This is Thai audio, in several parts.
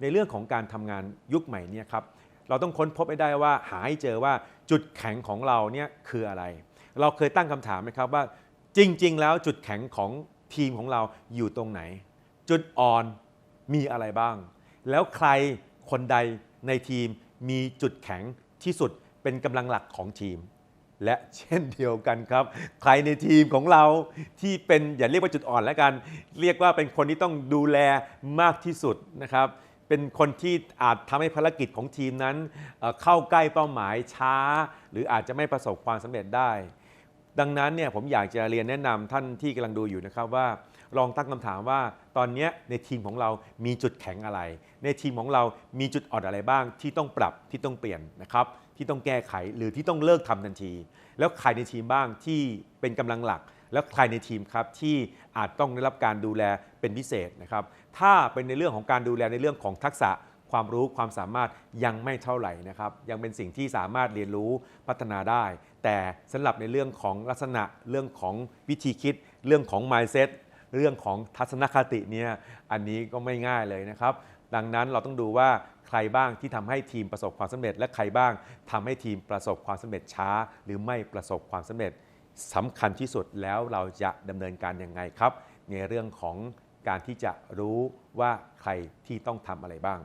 ในเรื่องของการทำงานยุคใหม่เนี่ยครับเราต้องค้นพบให้ได้ว่าหาให้เจอว่าจุดแข็งของเราเนี่ยคืออะไร เราเคยตั้งคำถามไหมครับว่าจริง ๆ แล้วจุดแข็งของทีมของเราอยู่ตรงไหน จุดอ่อนมีอะไรบ้าง แล้วใครคนใดในทีมมีจุดแข็งที่สุดเป็นกำลังหลักของทีม และเช่นเดียวกันครับ ใครในทีมของเราที่เป็นอย่าเรียกว่าจุดอ่อนแล้วกัน เรียกว่าเป็นคนที่ต้องดูแลมากที่สุดนะครับ เป็นคนที่อาจทำให้ภารกิจของทีมนั้น เข้าใกล้เป้าหมายช้า หรืออาจจะไม่ประสบความสำเร็จได้ ดังนั้นเนี่ยผมอยากจะเรียนแนะนำท่านที่กำลังดูอยู่นะครับว่า ลองตั้งคำถามว่าตอนนี้ในทีมของเรามีจุดแข็งอะไร ในทีมของเรามีจุดอ่อนอะไรบ้าง ที่ต้องปรับที่ต้องเปลี่ยนนะครับที่ต้องแก้ไขหรือที่ต้องเลิกทำทันที แล้วใครในทีมบ้างที่เป็นกำลังหลัก แล้วใครในทีมครับที่อาจต้องได้รับการดูแลเป็นพิเศษนะครับ ถ้าเป็นในเรื่องของการดูแลในเรื่องของทักษะความรู้ความสามารถยังไม่เท่าไหร่นะครับ ยังเป็นสิ่งที่สามารถเรียนรู้พัฒนาได้ แต่สำหรับในเรื่องของลักษณะเรื่องของวิธีคิด เรื่องของ mindset เรื่องของทัศนคติเนี่ยอันนี้ก็ไม่ง่ายเลยนะครับ ดังนั้นเราต้องดูว่าใครบ้างที่ทำให้ทีมประสบความสำเร็จ และใครบ้างทำให้ทีมประสบความสำเร็จช้า หรือไม่ประสบความสำเร็จ สำคัญที่สุดแล้วเราจะดำเนินการยังไงครับ ในเรื่องของการที่จะรู้ว่าใครที่ต้องทำอะไรบ้าง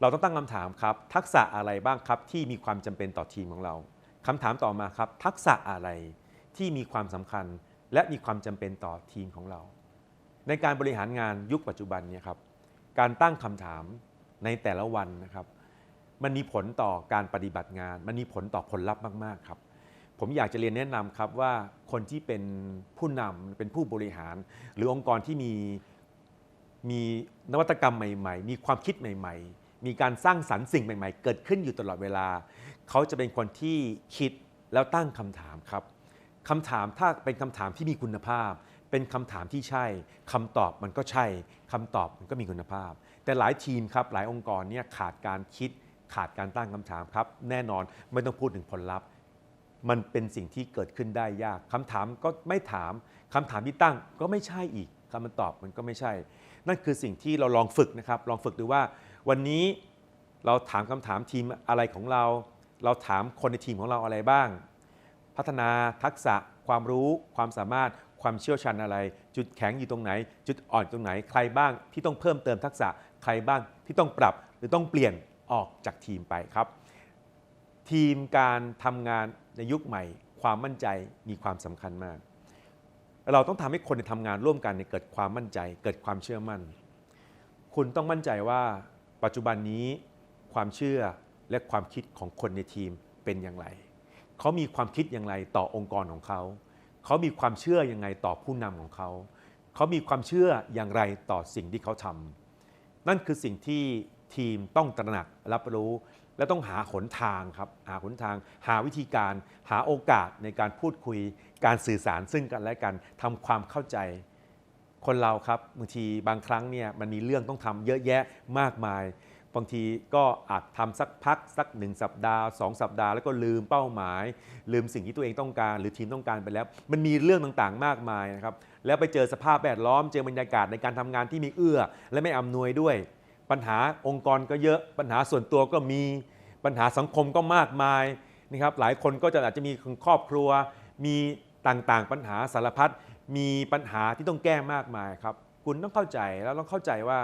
เราต้องตั้งคำถามครับ ทักษะอะไรบ้างครับ ที่มีความจำเป็นต่อทีมของเราคำถามต่อมาครับ ทักษะอะไรที่มีความสำคัญและมีความจำเป็นต่อทีมของเรา ในการบริหารงานยุคปัจจุบันเนี่ยครับการตั้งคำถามในแต่ละวันนะครับ มันมีผลต่อการปฏิบัติงาน มันมีผลต่อผลลัพธ์มาก ๆ ครับ ผมอยากจะเรียนแนะนำครับว่าคนที่เป็นผู้นำเป็นผู้บริหาร หรือองค์กรที่มีมีนวัตกรรมใหม่ ๆ มีความคิดใหม่ ๆ มีการสร้างสรรค์สิ่งใหม่ ๆ เกิดขึ้นอยู่ตลอดเวลา เขาจะเป็นคนที่คิดแล้วตั้งคำถามครับคำถามถ้าเป็นคำถามที่มีคุณภาพ เป็นคำถามที่ใช่คำตอบมันก็ใช่คำตอบมันก็มีคุณภาพ แต่หลายทีมครับหลายองค์กรเนี่ยขาดการคิดขาดการตั้งคำถามครับ แน่นอนไม่ต้องพูดถึงผลลัพธ์ มันเป็นสิ่งที่เกิดขึ้นได้ยากคำถามก็ไม่ถามคำถามที่ตั้งก็ไม่ใช่อีกคำตอบมันก็ไม่ใช่ นั่นคือสิ่งที่เราลองฝึกนะครับ ลองฝึกดูว่า วันนี้เราถามคำถามทีมอะไรของเรา เราถามคนในทีมของเราอะไรบ้าง พัฒนาทักษะความรู้ความสามารถความเชี่ยวชาญอะไร จุดแข็งอยู่ตรงไหน จุดอ่อนตรงไหน ใครบ้างที่ต้องเพิ่มเติมทักษะใครบ้างที่ต้องปรับหรือต้องเปลี่ยนออกจากทีมไปครับ ทีมการทำงาน ในยุคใหม่ ความมั่นใจมีความสำคัญมาก เราต้องทำให้คนที่ทำงานร่วมกันเกิดความมั่นใจ เกิดความเชื่อมั่น คุณต้องมั่นใจว่าปัจจุบันนี้ความเชื่อและความคิดของคนในทีมเป็นอย่างไร เขามีความคิดอย่างไรต่อองค์กรของเขา เขามีความเชื่อยังไงต่อผู้นำของเขา เขามีความเชื่ออย่างไรต่อสิ่งที่เขาทำนั่นคือสิ่งที่ทีมต้องตระหนักรับรู้ และต้องหาหนทางครับหาหนทาง หาวิธีการ หาโอกาสในการพูดคุย การสื่อสารซึ่งกันและกันทำความเข้าใจ คนเราครับบางทีบางครั้งเนี่ยมันมีเรื่องต้องทำเยอะแยะมากมาย บางทีก็อาจทำสักพักสักหนึ่งสัปดาห์สองสัปดาห์แล้วก็ลืมเป้าหมาย ลืมสิ่งที่ตัวเองต้องการ หรือทีมต้องการไปแล้ว มันมีเรื่องต่างๆ มากมายนะครับแล้วไปเจอสภาพแวดล้อมเจอบรรยากาศในการทำงานที่มีเอื้อ และไม่อำนวยด้วย ปัญหาองค์กรก็เยอะ ปัญหาส่วนตัวก็มี ปัญหาสังคมก็มากมายนะครับ หลายคนก็จะอาจจะมีครอบครัว มีต่างๆ ปัญหาสารพัด มีปัญหาที่ต้องแก้มากมายครับ คุณต้องเข้าใจแล้วต้องเข้าใจว่า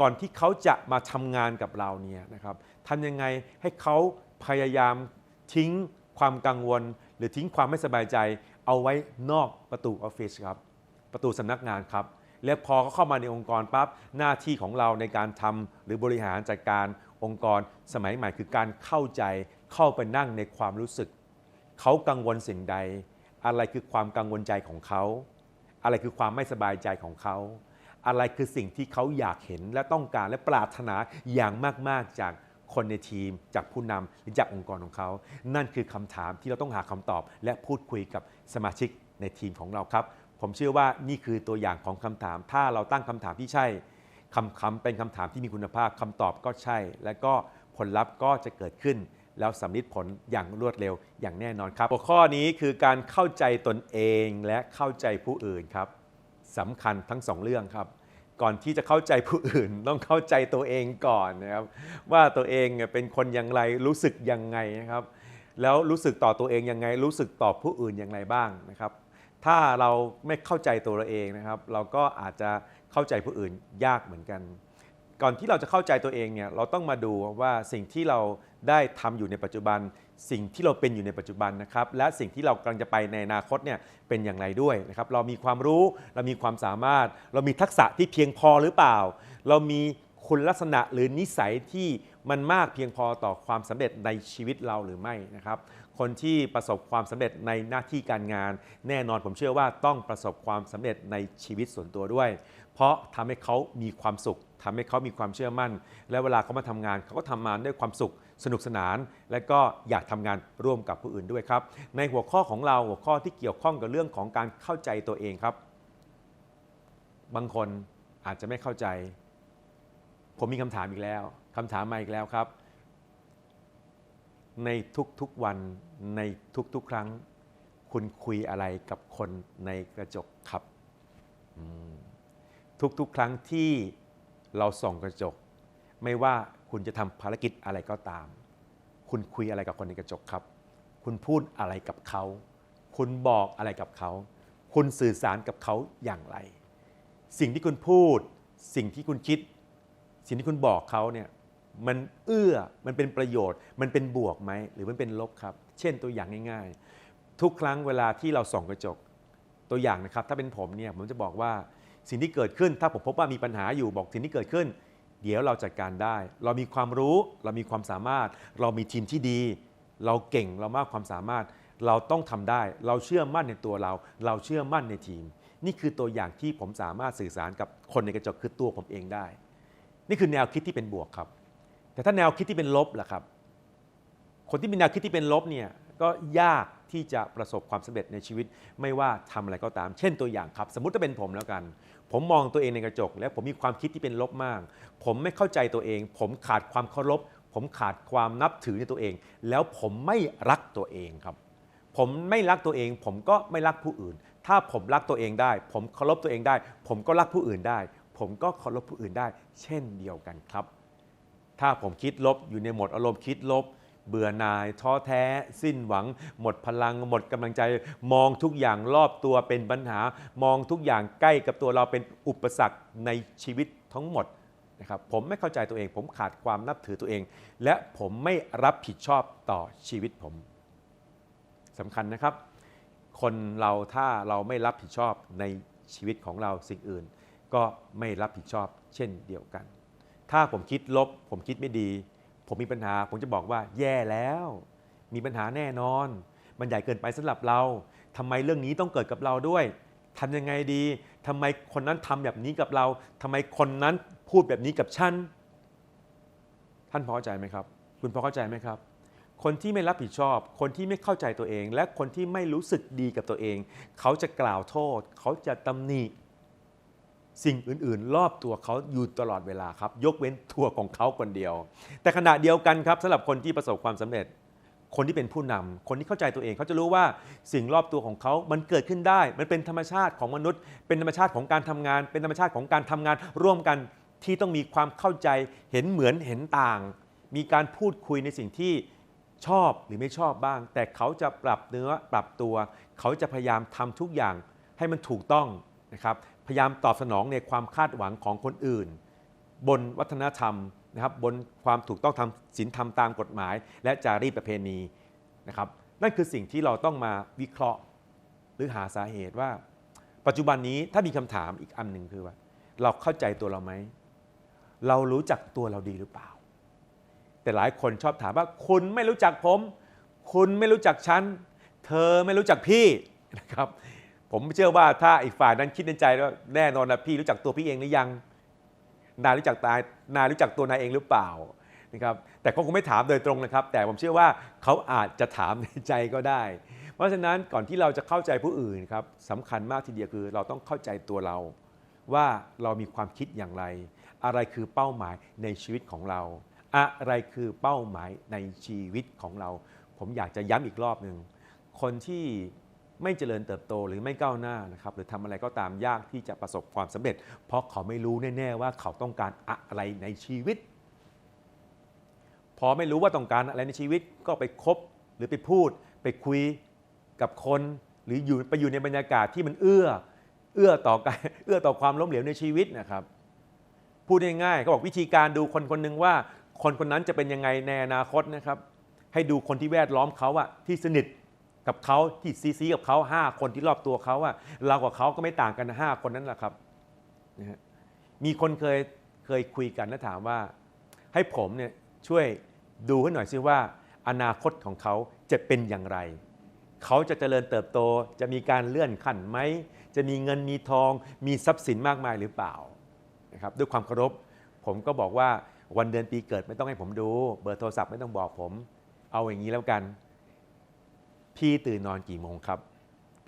ก่อนที่เขาจะมาทำงานกับเราเนี่ยนะครับทำยังไงให้เขาพยายามทิ้งความกังวล หรือทิ้งความไม่สบายใจ เอาไว้นอกประตูออฟฟิศครับ ประตูสำนักงานครับ แล้วพอเขาเข้ามาในองค์กรปั๊บหน้าที่ของเราในการทำหรือบริหารจัดการองค์กรสมัยใหม่คือการเข้าใจเข้าไปนั่งในความรู้สึก เขากังวลสิ่งใด อะไรคือความกังวลใจของเขา อะไรคือความไม่สบายใจของเขาอะไรคือสิ่งที่เขาอยากเห็นและต้องการและปรารถนาอย่างมาก ๆ จากคนในทีม จากผู้นำหรือจากองค์กรของเขา นั่นคือคำถามที่เราต้องหาคำตอบ และพูดคุยกับสมาชิกในทีมของเราครับ ผมเชื่อว่านี่คือตัวอย่างของคำถาม ถ้าเราตั้งคำถามที่ใช่คำคำเป็นคำถามที่มีคุณภาพคำตอบก็ใช่ และก็ผลลัพธ์ก็จะเกิดขึ้น แล้วสำลิดผลอย่างรวดเร็วอย่างแน่นอนครับหัวข้อนี้คือการเข้าใจตนเองและเข้าใจผู้อื่นครับสำคัญทั้งสองเรื่องครับก่อนที่จะเข้าใจผู้อื่นต้องเข้าใจตัวเองก่อนนะครับ ว่าตัวเองเนี่ยเป็นคนอย่างไรรู้สึกยังไงนะครับ แล้วรู้สึกต่อตัวเองยังไง รู้สึกต่อผู้อื่นอย่างไรบ้างนะครับ ถ้าเราไม่เข้าใจตัวเราเองนะครับ เราก็อาจจะเข้าใจผู้อื่นยากเหมือนกัน ก่อนที่เราจะเข้าใจตัวเองเนี่ยเราต้องมาดูว่าสิ่งที่เราได้ทำอยู่ในปัจจุบัน สิ่งที่เราเป็นอยู่ในปัจจุบันนะครับ และสิ่งที่เรากำลังจะไปในอนาคตเนี่ยเป็นอย่างไรด้วยนะครับ เรามีความรู้เรามีความสามารถ เรามีทักษะที่เพียงพอหรือเปล่า เรามีคุณลักษณะหรือนิสัยที่มันมากเพียงพอต่อความสำเร็จในชีวิตเราหรือไม่นะครับ คนที่ประสบความสำเร็จในหน้าที่การงาน แน่นอนผมเชื่อว่าต้องประสบความสำเร็จในชีวิตส่วนตัวด้วย เพราะทำให้เขามีความสุขทำให้เขามีความเชื่อมั่น และเวลาเขามาทำงานเขาก็ทำงานด้วยความสุขสนุกสนาน และก็อยากทำงานร่วมกับผู้อื่นด้วยครับ ในหัวข้อของเราหัวข้อที่เกี่ยวข้องกับเรื่องของการเข้าใจตัวเองครับ บางคนอาจจะไม่เข้าใจ ผมมีคำถามอีกแล้วคำถามมาอีกแล้วครับ ในทุกๆวันในทุกๆครั้ง คุณคุยอะไรกับคนในกระจกครับ ทุกๆครั้งที่เราส่องกระจก ไม่ว่าคุณจะทำภารกิจอะไรก็ตาม คุณคุยอะไรกับคนในกระจกครับ คุณพูดอะไรกับเขา คุณบอกอะไรกับเขา คุณสื่อสารกับเขาอย่างไร สิ่งที่คุณพูด สิ่งที่คุณคิด สิ่งที่คุณบอกเขาเนี่ย มันเอื้อมันเป็นประโยชน์ มันเป็นบวกไหมหรือมันเป็นลบครับ เช่นตัวอย่างง่ายๆ ทุกครั้งเวลาที่เราส่องกระจกตัวอย่างนะครับ ถ้าเป็นผมเนี่ยผมจะบอกว่าสิ่งที่เกิดขึ้นถ้าผมพบว่ามีปัญหาอยู่บอกสิ่งที่เกิดขึ้น เดี๋ยวเราจัดการได้ เรามีความรู้ เรามีความสามารถ เรามีทีมที่ดี เราเก่งเรามากความสามารถ เราต้องทำได้ เราเชื่อมั่นในตัวเรา เราเชื่อมั่นในทีม นี่คือตัวอย่างที่ผมสามารถสื่อสารกับคนในกระจกคือตัวผมเองได้ นี่คือแนวคิดที่เป็นบวกครับ แต่ถ้าแนวคิดที่เป็นลบล่ะครับ คนที่มีแนวคิดที่เป็นลบเนี่ยก็ยากที่จะประสบความสำเร็จในชีวิต ไม่ว่าทำอะไรก็ตาม เช่นตัวอย่างครับ สมมติถ้าเป็นผมแล้วกัน ผมมองตัวเองในกระจก แล้วผมมีความคิดที่เป็นลบมาก ผมไม่เข้าใจตัวเอง ผมขาดความเคารพ ผมขาดความนับถือในตัวเอง แล้วผมไม่รักตัวเองครับ ผมไม่รักตัวเอง ผมก็ไม่รักผู้อื่น ถ้าผมรักตัวเองได้ ผมเคารพตัวเองได้ ผมก็รักผู้อื่นได้ ผมก็เคารพผู้อื่นได้ เช่นเดียวกันครับ ถ้าผมคิดลบอยู่ในหมดอารมณ์คิดลบ เบื่อหน่ายท้อแท้ สิ้นหวัง หมดพลัง หมดกำลังใจ มองทุกอย่างรอบตัวเป็นปัญหา มองทุกอย่างใกล้กับตัวเราเป็นอุปสรรคในชีวิตทั้งหมดนะครับผมไม่เข้าใจตัวเอง ผมขาดความนับถือตัวเอง และผมไม่รับผิดชอบต่อชีวิตผมสำคัญนะครับ คนเราถ้าเราไม่รับผิดชอบในชีวิตของเราสิ่งอื่น ก็ไม่รับผิดชอบเช่นเดียวกัน ถ้าผมคิดลบ ผมคิดไม่ดี ผมมีปัญหา ผมจะบอกว่าแย่แล้ว มีปัญหาแน่นอน มันใหญ่เกินไปสำหรับเราทำไมเรื่องนี้ต้องเกิดกับเราด้วยทำยังไงดีทำไมคนนั้นทำแบบนี้กับเราทำไมคนนั้นพูดแบบนี้กับฉัน ท่านพอเข้าใจไหมครับ คุณพอเข้าใจไหมครับคนที่ไม่รับผิดชอบ คนที่ไม่เข้าใจตัวเอง และคนที่ไม่รู้สึกดีกับตัวเอง เขาจะกล่าวโทษ เขาจะตำหนิ สิ่งอื่นๆ รอบตัวเขาอยู่ตลอดเวลาครับ ยกเว้นตัวของเขาคนเดียว แต่ขณะเดียวกันครับสำหรับคนที่ประสบความสำเร็จ คนที่เป็นผู้นำคนที่เข้าใจตัวเอง เขาจะรู้ว่าสิ่งรอบตัวของเขา มันเกิดขึ้นได้ มันเป็นธรรมชาติของมนุษย์ เป็นธรรมชาติของการทำงาน เป็นธรรมชาติของการทำงาน ร่วมกันที่ต้องมีความเข้าใจ เห็นเหมือนเห็นต่าง มีการพูดคุยในสิ่งที่ชอบหรือไม่ชอบบ้าง แต่เขาจะปรับเนื้อปรับตัว เขาจะพยายามทำทุกอย่างให้มันถูกต้องนะครับ พยายามตอบสนองในความคาดหวังของคนอื่น บนวัฒนธรรมนะครับบนความถูกต้องทำศีลธรรมตามกฎหมาย และจารีตประเพณีนะครับนั่นคือสิ่งที่เราต้องมาวิเคราะห์หรือหาสาเหตุว่า ปัจจุบันนี้ถ้ามีคำถามอีกอันหนึ่งคือว่า เราเข้าใจตัวเราไหมเรารู้จักตัวเราดีหรือเปล่า แต่หลายคนชอบถามว่า คุณไม่รู้จักผม คุณไม่รู้จักฉัน เธอไม่รู้จักพี่นะครับ ผมเชื่อว่าถ้าอีกฝ่ายนั้นคิดในใจว่าแน่นอนนะพี่รู้จักตัวพี่เองหรือยัง นายรู้จักตายนายรู้จักตัวนายเองหรือเปล่านะครับแต่เขาคงไม่ถามโดยตรงนะครับ แต่ผมเชื่อว่าเขาอาจจะถามในใจก็ได้ เพราะฉะนั้นก่อนที่เราจะเข้าใจผู้อื่นครับสำคัญมากทีเดียวคือ เราต้องเข้าใจตัวเรา ว่าเรามีความคิดอย่างไร อะไรคือเป้าหมายในชีวิตของเรา อะไรคือเป้าหมายในชีวิตของเรา ผมอยากจะย้ำอีกรอบหนึ่งคนที่ ไม่เจริญเติบโตหรือไม่ก้าวหน้านะครับหรือทำอะไรก็ตามยากที่จะประสบความสำเร็จ เพราะเขาไม่รู้แน่ๆว่าเขาต้องการอะไรในชีวิต พอไม่รู้ว่าต้องการอะไรในชีวิตก็ไปคบหรือไปพูด ไปคุยกับคน หรืออยู่ไปอยู่ในบรรยากาศที่มันเอื้อเอื้อต่อการเอื้อต่อความล้มเหลวในชีวิตนะครับพูดง่ายๆเขาบอกวิธีการดูคนคนหนึ่งว่า คนคนนั้นจะเป็นยังไงในอนาคตนะครับ ให้ดูคนที่แวดล้อมเขาอะที่สนิท กับเขาที่ซีซีกับเขาห้าคนที่รอบตัวเขาอะเรากับเขาก็ไม่ต่างกันห้าคนนั้นแหละครับนะฮะมีคนเคยเคยคุยกันแล้วถามว่า ให้ผมเนี่ยช่วยดูให้หน่อยซิว่า อนาคตของเขาจะเป็นอย่างไร เขาจะเจริญเติบโตจะมีการเลื่อนขั้นไหมจะมีเงินมีทอง มีทรัพย์สินมากมายหรือเปล่านะครับด้วยความเคารพผมก็บอกว่าวันเดือนปีเกิดไม่ต้องให้ผมดู เบอร์โทรศัพท์ไม่ต้องบอกผม เอาอย่างนี้แล้วกัน พี่ตื่นนอนกี่โมงครับ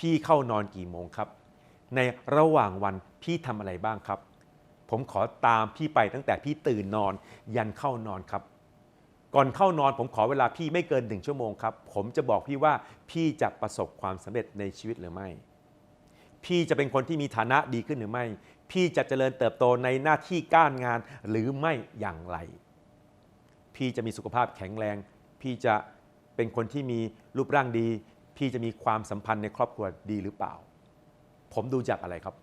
พี่เข้านอนกี่โมงครับ ในระหว่างวันพี่ทำอะไรบ้างครับ ผมขอตามพี่ไปตั้งแต่พี่ตื่นนอนยันเข้านอนครับ ก่อนเข้านอนผมขอเวลาพี่ไม่เกินหนึ่งชั่วโมงครับ ผมจะบอกพี่ว่าพี่จะประสบความสำเร็จในชีวิตหรือไม่ พี่จะเป็นคนที่มีฐานะดีขึ้นหรือไม่ พี่จะเจริญเติบโตในหน้าที่การงานหรือไม่อย่างไร พี่จะมีสุขภาพแข็งแรง พี่จะ เป็นคนที่มีรูปร่างดี พี่จะมีความสัมพันธ์ในครอบครัวดีหรือเปล่า ผมดูจากอะไรครับ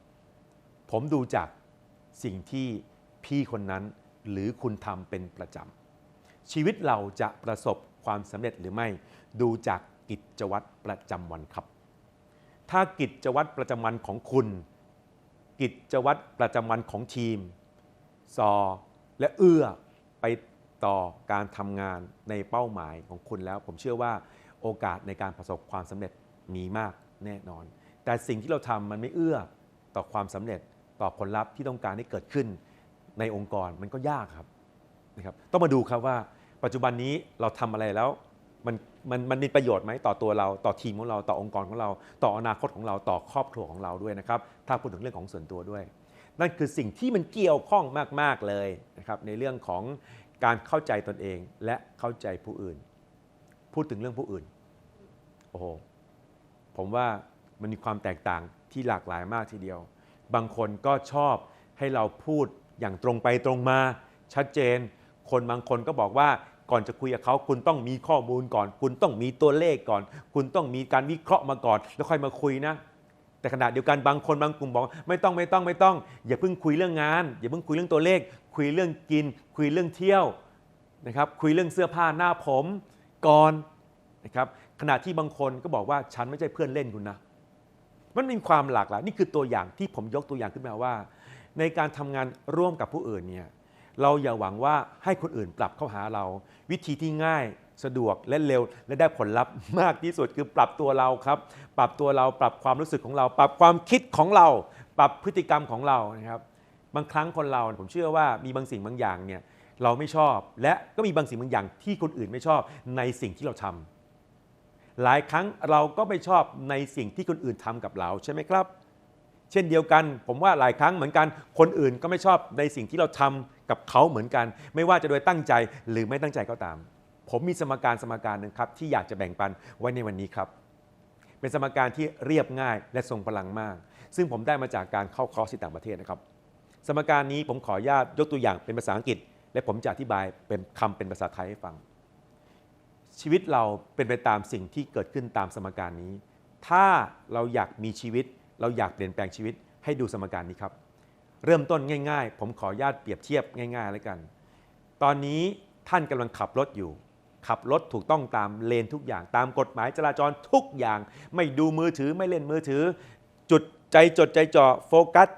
ผมดูจากสิ่งที่พี่คนนั้นหรือคุณทำเป็นประจำชีวิตเราจะประสบความสำเร็จหรือไม่ ดูจากกิจวัตรประจำวันครับ ถ้ากิจวัตรประจำวันของคุณ กิจวัตรประจำวันของทีมซอและเอื้อไป ต่อการทำงานในเป้าหมายของคุณแล้ว ผมเชื่อว่าโอกาสในการประสบความสำเร็จมีมากแน่นอน แต่สิ่งที่เราทำมันไม่เอื้อต่อความสำเร็จต่อผลลัพธ์ที่ต้องการให้เกิดขึ้นในองค์กรมันก็ยากครับนะครับต้องมาดูครับว่าปัจจุบันนี้เราทำอะไรแล้วมันมันมันมีประโยชน์ไหมต่อตัวเราต่อทีมของเราต่อองค์กรของเรา ต่ออนาคตของเราต่อครอบครัวของเราด้วยนะครับถ้าพูดถึงเรื่องของส่วนตัวด้วย นั่นคือสิ่งที่มันเกี่ยวข้องมาก ๆ เลยนะครับในเรื่องของ การเข้าใจตนเองและเข้าใจผู้อื่น พูดถึงเรื่องผู้อื่น โอ้โห ผมว่ามันมีความแตกต่างที่หลากหลายมากทีเดียว บางคนก็ชอบให้เราพูดอย่างตรงไปตรงมา ชัดเจน คนบางคนก็บอกว่าก่อนจะคุยกับเขาคุณต้องมีข้อมูลก่อน คุณต้องมีตัวเลขก่อน คุณต้องมีการวิเคราะห์มาก่อน แล้วค่อยมาคุยนะ แต่ขณะเดียวกันบางคนบางกลุ่มบอกไม่ต้องไม่ต้องไม่ต้อง อย่าเพิ่งคุยเรื่องงาน อย่าเพิ่งคุยเรื่องตัวเลข คุยเรื่องกิน คุยเรื่องเที่ยวนะครับคุยเรื่องเสื้อผ้าหน้าผมก่อนนะครับขณะที่บางคนก็บอกว่าฉันไม่ใช่เพื่อนเล่นคุณนะมันมีความหลากหลายนี่คือตัวอย่างที่ผมยกตัวอย่างขึ้นมาว่า ในการทำงานร่วมกับผู้อื่นเนี่ย เราอย่าหวังว่าให้คนอื่นปรับเข้าหาเรา วิธีที่ง่ายสะดวกและเร็วและได้ผลลัพธ์มากที่สุดคือปรับตัวเราครับ ปรับตัวเราปรับความรู้สึกของเรา ปรับความคิดของเรา ปรับพฤติกรรมของเรานะครับ บางครั้งคนเราผมเชื่อว่ามีบางสิ่งบางอย่างเนี่ยเราไม่ชอบ และก็มีบางสิ่งบางอย่างที่คนอื่นไม่ชอบในสิ่งที่เราทำหลายครั้งเราก็ไม่ชอบในสิ่งที่คนอื่นทำกับเราใช่ไหมครับ ช่นเดียวกัน ผมว่าหลายครั้งเหมือนกัน คนอื่นก็ไม่ชอบในสิ่งที่เราทำกับเขาเหมือนกัน ไม่ว่าจะโดยตั้งใจหรือไม่ตั้งใจก็ตาม ผมมีสมการสมการหนึ่งครับ ที่อยากจะแบ่งปันไว้ในวันนี้ครับ เป็นสมการที่เรียบง่ายและทรงพลังมาก ซึ่งผมได้มาจากการเข้าคอร์สที่ต่างประเทศนะครับ สมการนี้ผมขออนุญาตยกตัวอย่างเป็นภาษาอังกฤษ และผมจะอธิบายเป็นคำเป็นภาษาไทยให้ฟัง ชีวิตเราเป็นไปตามสิ่งที่เกิดขึ้นตามสมการนี้ ถ้าเราอยากมีชีวิต เราอยากเปลี่ยนแปลงชีวิตให้ดูสมการนี้ครับ เริ่มต้นง่าย ๆ ผมขออนุญาตเปรียบเทียบง่ายๆแล้วกัน ตอนนี้ท่านกำลังขับรถอยู่ ขับรถถูกต้องตามเลนทุกอย่าง ตามกฎหมายจราจรทุกอย่าง ไม่ดูมือถือไม่เล่นมือถือ จุดใจจดใจจ่อโฟกัส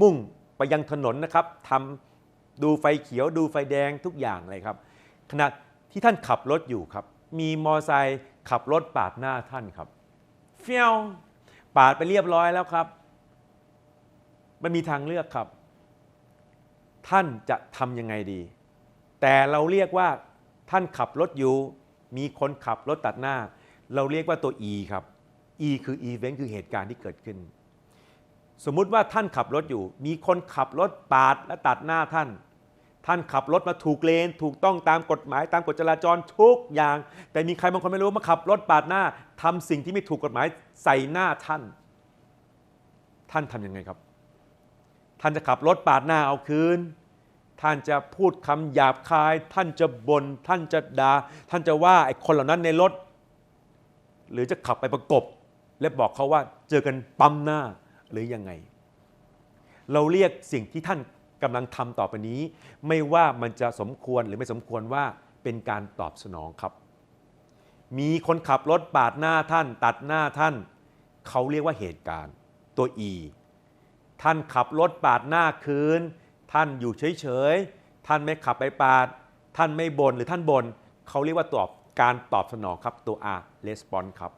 มุ่งไปยังถนนนะครับทำดูไฟเขียวดูไฟแดงทุกอย่างเลยครับ ขณะที่ท่านขับรถอยู่ครับ มีมอไซค์ขับรถปาดหน้าท่านครับเฟี้ยว ปาดไปเรียบร้อยแล้วครับ มันมีทางเลือกครับ ท่านจะทำยังไงดี แต่เราเรียกว่าท่านขับรถอยู่ มีคนขับรถตัดหน้า เราเรียกว่าตัว E ครับ E คือ event คือเหตุการณ์ที่เกิดขึ้น สมมุติว่าท่านขับรถอยู่ มีคนขับรถปาดและตัดหน้าท่าน ท่านขับรถมาถูกเลน ถูกต้องตามกฎหมายตามกฎจราจรทุกอย่าง แต่มีใครบางคนไม่รู้มาขับรถปาดหน้าทำสิ่งที่ไม่ถูกกฎหมายใส่หน้าท่าน ท่านทำยังไงครับ ท่านจะขับรถปาดหน้าเอาคืน ท่านจะพูดคำหยาบคาย ท่านจะบน่นท่านจะดา่าท่านจะว่าไอ้คนเหล่านั้นในรถ หรือจะขับไปประกบ และบอกเขาว่าเจอกันปั๊มหน้าหรือยังไง เราเรียกสิ่งที่ท่าน กำลังทำต่อไปนี้ ไม่ว่ามันจะสมควรหรือไม่สมควรว่าเป็นการตอบสนองครับ มีคนขับรถปาดหน้าท่าน ตัดหน้าท่าน เขาเรียกว่าเหตุการณ์ ตัว E ท่านขับรถปาดหน้าคืน ท่านอยู่เฉยๆ ท่านไม่ขับไปปาด ท่านไม่บน่นหรือท่านบน่นเขาเรียกว่าตอบการตอบสนองครับตัว R response ครับ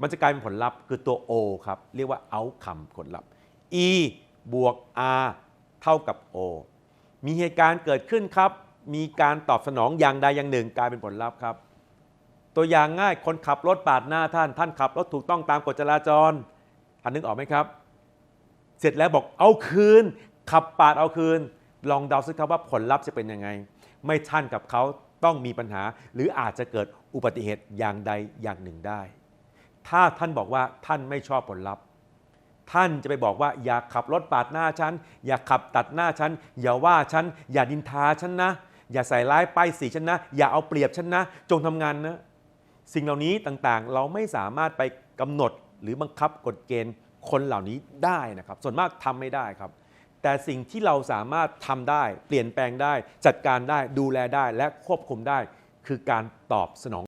มันจะกลายเป็นผลลัพธ์คือตัว O ครับ เรียกว่า outcome ผลลัพธ์ E บวก R เท่ากับ O มีเหตุการณ์เกิดขึ้นครับ มีการตอบสนองอย่างใดอย่างหนึ่งกลายเป็นผลลัพธ์ครับ ตัวอย่างง่ายคนขับรถปาดหน้าท่าน ท่านขับรถถูกต้องตามกฎจราจรท่านนึกออกไหมครับ เสร็จแล้วบอกเอาคืน ขับปาดเอาคืน ลองเดาสิครับว่าผลลัพธ์จะเป็นยังไง ไม่ท่านกับเขาต้องมีปัญหา หรืออาจจะเกิดอุบัติเหตุอย่างใดอย่างหนึ่งได้ ถ้าท่านบอกว่าท่านไม่ชอบผลลัพธ์ ท่านจะไปบอกว่าอย่าขับรถปาดหน้าฉัน อย่าขับตัดหน้าฉัน อย่าว่าฉัน อย่าดินทาฉันนะ อย่าใส่ร้ายป้ายสีฉันนะ อย่าเอาเปรียบฉันนะ จงทำงานนะ สิ่งเหล่านี้ต่างๆ เราไม่สามารถไปกำหนดหรือบังคับกฎเกณฑ์คนเหล่านี้ได้นะครับ ส่วนมากทำไม่ได้ครับ แต่สิ่งที่เราสามารถทำได้ เปลี่ยนแปลงได้ จัดการได้ ดูแลได้ และควบคุมได้ คือการตอบสนอง